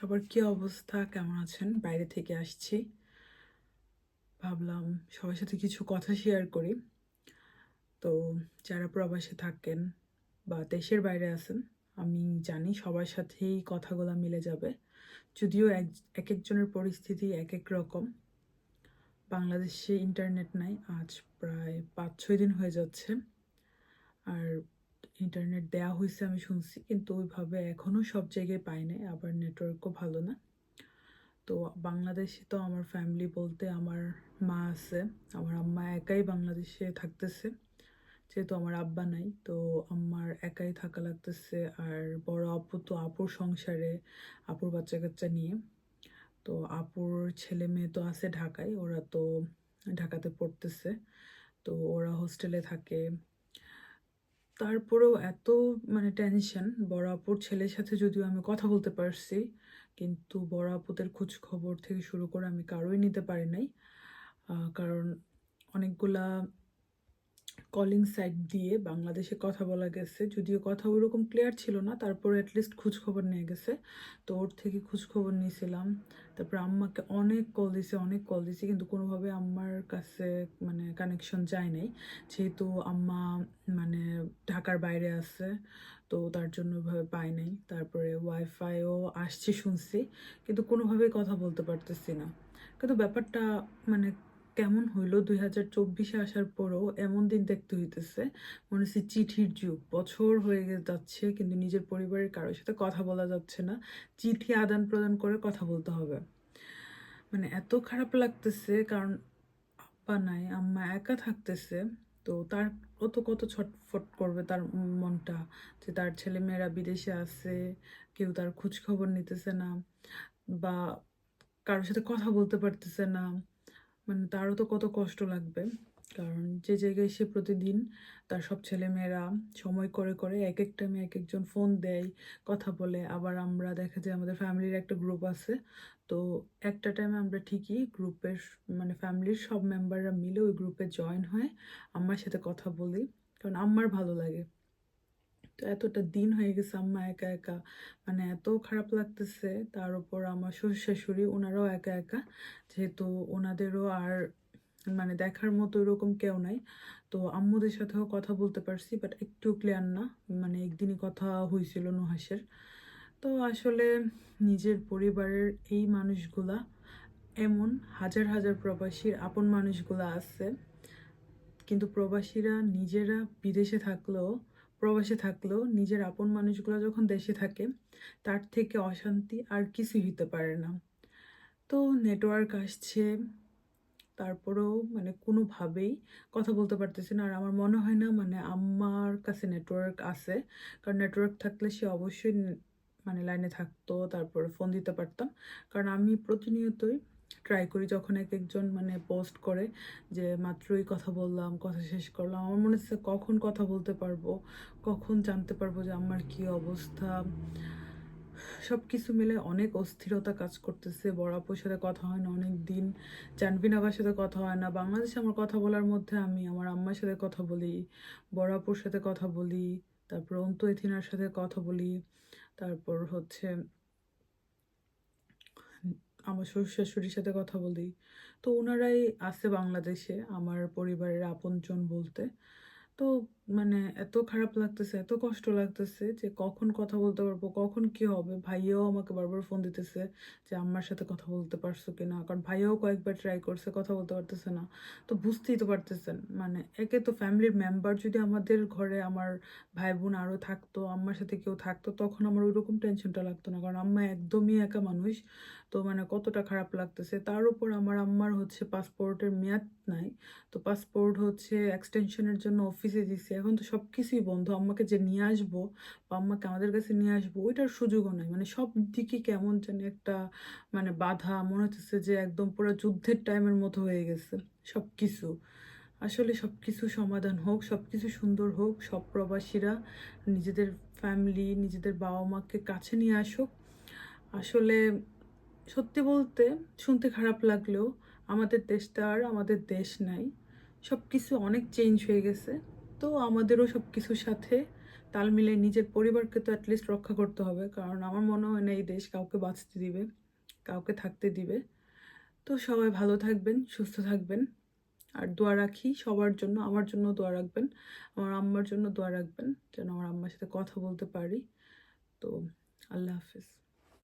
সবার কি অবস্থা? কেমন আছেন? বাইরে থেকে আসছি। ভাবলাম সবার সাথে কিছু কথা শেয়ার করি। তো যারা প্রবাসে থাকেন বা দেশের বাইরে আছেন, আমি জানি সবার সাথেই কথাগুলো মিলে যাবে। যদিও এক এক একজনের পরিস্থিতি এক এক রকম। বাংলাদেশে ইন্টারনেট নাই, আজ প্রায় পাঁচ, ছয় দিন হয়ে যাচ্ছে। আর ইন্টারনেট দেয়া হয়েছে আমি শুনছি, কিন্তু ওইভাবে এখনও সব জায়গায় পাই নাই, আবার নেটওয়ার্কও ভালো না। তো বাংলাদেশে তো আমার ফ্যামিলি বলতে আমার মা আছে, আমার আম্মা একাই বাংলাদেশে থাকতেছে, যেহেতু আমার আব্বা নাই, তো আমার একাই থাকা লাগতেছে, আর বড় আপু তো আপুর সংসারে, আপুর বাচ্চা কাচ্চা নিয়ে। তো আপুর ছেলে মেয়ে তো আছে ঢাকায়, ওরা তো ঢাকাতে পড়তেছে, তো ওরা হোস্টেলে থাকে। তারপরেও এত মানে টেনশন বড় আপুর ছেলের সাথে যদিও আমি কথা বলতে পারছি, কিন্তু বড় আপুদের খোঁজ খবর থেকে শুরু করে আমি কারোই নিতে পারি নাই। কারণ অনেকগুলা কলিং সাইট দিয়ে বাংলাদেশে কথা বলা গেছে। যদিও কথা ওরকম ক্লিয়ার ছিল না, তারপর অ্যাটলিস্ট খোঁজ খবর নিয়ে গেছে। তো ওর থেকে খোঁজখবর নিয়েছিলাম। তারপর আম্মাকে অনেক কল দিছে অনেক কল দিছে কিন্তু কোনোভাবে আম্মার কাছে মানে কানেকশন যায় নাই। যেহেতু আম্মা মানে ঢাকার বাইরে আছে, তো তার জন্য ওইভাবে পাই নাই। তারপরে ওয়াইফাইও আসছে শুনছি, কিন্তু কোনোভাবেই কথা বলতে পারতেছি না। কিন্তু ব্যাপারটা মানে কেমন হইল দুই হাজার চব্বিশে আসার পরও এমন দিন দেখতে হইতেছে? মনে হচ্ছে চিঠির যুগ। বছর হয়ে যাচ্ছে, কিন্তু নিজের পরিবারের কারোর সাথে কথা বলা যাচ্ছে না। চিঠি আদান প্রদান করে কথা বলতে হবে। মানে এত খারাপ লাগতেছে, কারণ আব্বা নাই, আম্মা একা থাকতেছে। তো তার কত কত ছটফট করবে তার মনটা, যে তার ছেলেমেয়েরা বিদেশে আছে, কেউ তার খোঁজ খবর নিতেছে না, বা কারোর সাথে কথা বলতে পারতেছে না। মানে তারও তো কত কষ্ট লাগবে। কারণ যে জায়গায় সে প্রতিদিন তার সব ছেলেমেয়েরা সময় করে করে এক এক টাইমে এক একজন ফোন দেয়, কথা বলে। আবার আমরা দেখা যায় আমাদের ফ্যামিলির একটা গ্রুপ আছে। তো একটা টাইমে আমরা ঠিকই গ্রুপের মানে ফ্যামিলির সব মেম্বাররা মিলে ওই গ্রুপে জয়েন হয়ে আমার সাথে কথা বলি। কারণ আমার ভালো লাগে। তো এতটা দিন হয়ে গেছে আম্মা একা একা। মানে এত খারাপ লাগতেছে, তার উপর আমার শ্বশুর শাশুড়ি ওনারাও একা একা। যেহেতু ওনাদেরও আর মানে দেখার মতো এরকম কেউ নাই। তো আম্মুদের সাথেও কথা বলতে পারছি বাট একটু ক্লিয়ার না। মানে একদিনই কথা হয়েছিল নুহাসের তো আসলে নিজের পরিবারের এই মানুষগুলা এমন হাজার হাজার প্রবাসীর আপন মানুষগুলা আছে। কিন্তু প্রবাসীরা নিজেরা বিদেশে থাকলেও প্রবাসে থাকলেও নিজের আপন মানুষগুলো যখন দেশে থাকে, তার থেকে অশান্তি আর কিছুই হতে পারে না। তো নেটওয়ার্ক আসছে, তারপরেও মানে কোনোভাবেই কথা বলতে পারতেছি না। আর আমার মনে হয় না মানে আমার কাছে নেটওয়ার্ক আছে, কারণ নেটওয়ার্ক থাকলে সে অবশ্যই মানে লাইনে থাকতো, তারপরে ফোন দিতে পারতাম। কারণ আমি প্রতিনিয়তই ট্রাই করি যখন এক একজন মানে পোস্ট করে যে, মাত্রই কথা বললাম, কথা শেষ করলাম। আমার মনে হচ্ছে কখন কথা বলতে পারব? কখন জানতে পারব যে, আমার কি অবস্থা? সব কিছু মিলে অনেক অস্থিরতা কাজ করতেছে। বড় আপুর সাথে কথা হয় না অনেক দিন। জানভিন আবার সাথে কথা হয় না। বাংলাদেশে আমার কথা বলার মধ্যে আমি আমার আম্মার সাথে কথা বলি, বড় আপুর সাথে কথা বলি, তারপর অন্তু এথিনার সাথে কথা বলি, তারপর হচ্ছে আমার শ্বশুর শাশুড়ির সাথে কথা বলি তো ওনারাই আছে বাংলাদেশে আমার পরিবারের আপনজন বলতে। মানে এত খারাপ লাগতেছে, এত কষ্ট লাগতেছে যে কখন কথা বলতে পারব, কখন কি হবে? ভাইয়াও আমাকে বারবার ফোন দিতেছে যে আম্মার সাথে কথা বলতে পারছ কি না কারণ ভাইয়াও কয়েকবার ট্রাই করছে, কথা বলতে পারতেছে না। তো বুঝতেই তো পারতেছেন মানে একে তো ফ্যামিলির মেম্বার যদি আমাদের ঘরে আমার ভাই বোন আরও থাকতো, আম্মার সাথে কেউ থাকতো, তখন আমার ওইরকম টেনশনটা লাগতো না। কারণ আম্মা একদমই একা মানুষ, তো মানে কতটা খারাপ লাগতেছে। তার উপর আমার আম্মার হচ্ছে পাসপোর্টের মেয়াদ নাই, তো পাসপোর্ট হচ্ছে এক্সটেনশনের জন্য অফিসে দিছি এখন তো সব কিছুই বন্ধ। আম্মাকে যে নিয়ে আসব বা আম্মাকে আমাদের কাছে নিয়ে আসব, ওইটার সুযোগও নাই। মানে সব দিকে কেমন জানি একটা মানে বাধা। মনে হচ্ছে যে একদম পুরো যুদ্ধের টাইমের মতো হয়ে গেছে সব কিছু আসলে সব কিছু সমাধান হোক সব কিছু সুন্দর হোক, সব প্রবাসীরা, নিজেদের ফ্যামিলি, নিজেদের বাবা মাকে কাছে নিয়ে আসুক। আসলে সত্যি বলতে শুনতে খারাপ লাগলেও আমাদের দেশটা আর আমাদের দেশ নাই। সব কিছু অনেক চেঞ্জ হয়ে গেছে। তো আমাদেরও সব কিছুর সাথে তাল মিলিয়ে নিজের পরিবারকে তো অ্যাটলিস্ট রক্ষা করতে হবে। কারণ আমার মনে হয় না এই দেশ কাউকে বাঁচতে দিবে, কাউকে থাকতে দিবে। তো সবাই ভালো থাকবেন, সুস্থ থাকবেন। আর দোয়া রাখি সবার জন্য, আমার জন্য দোয়া রাখবেন। আমার আম্মার জন্য দোয়া রাখবেন, যেন আমার আম্মার সাথে কথা বলতে পারি। তো আল্লাহ হাফিজ।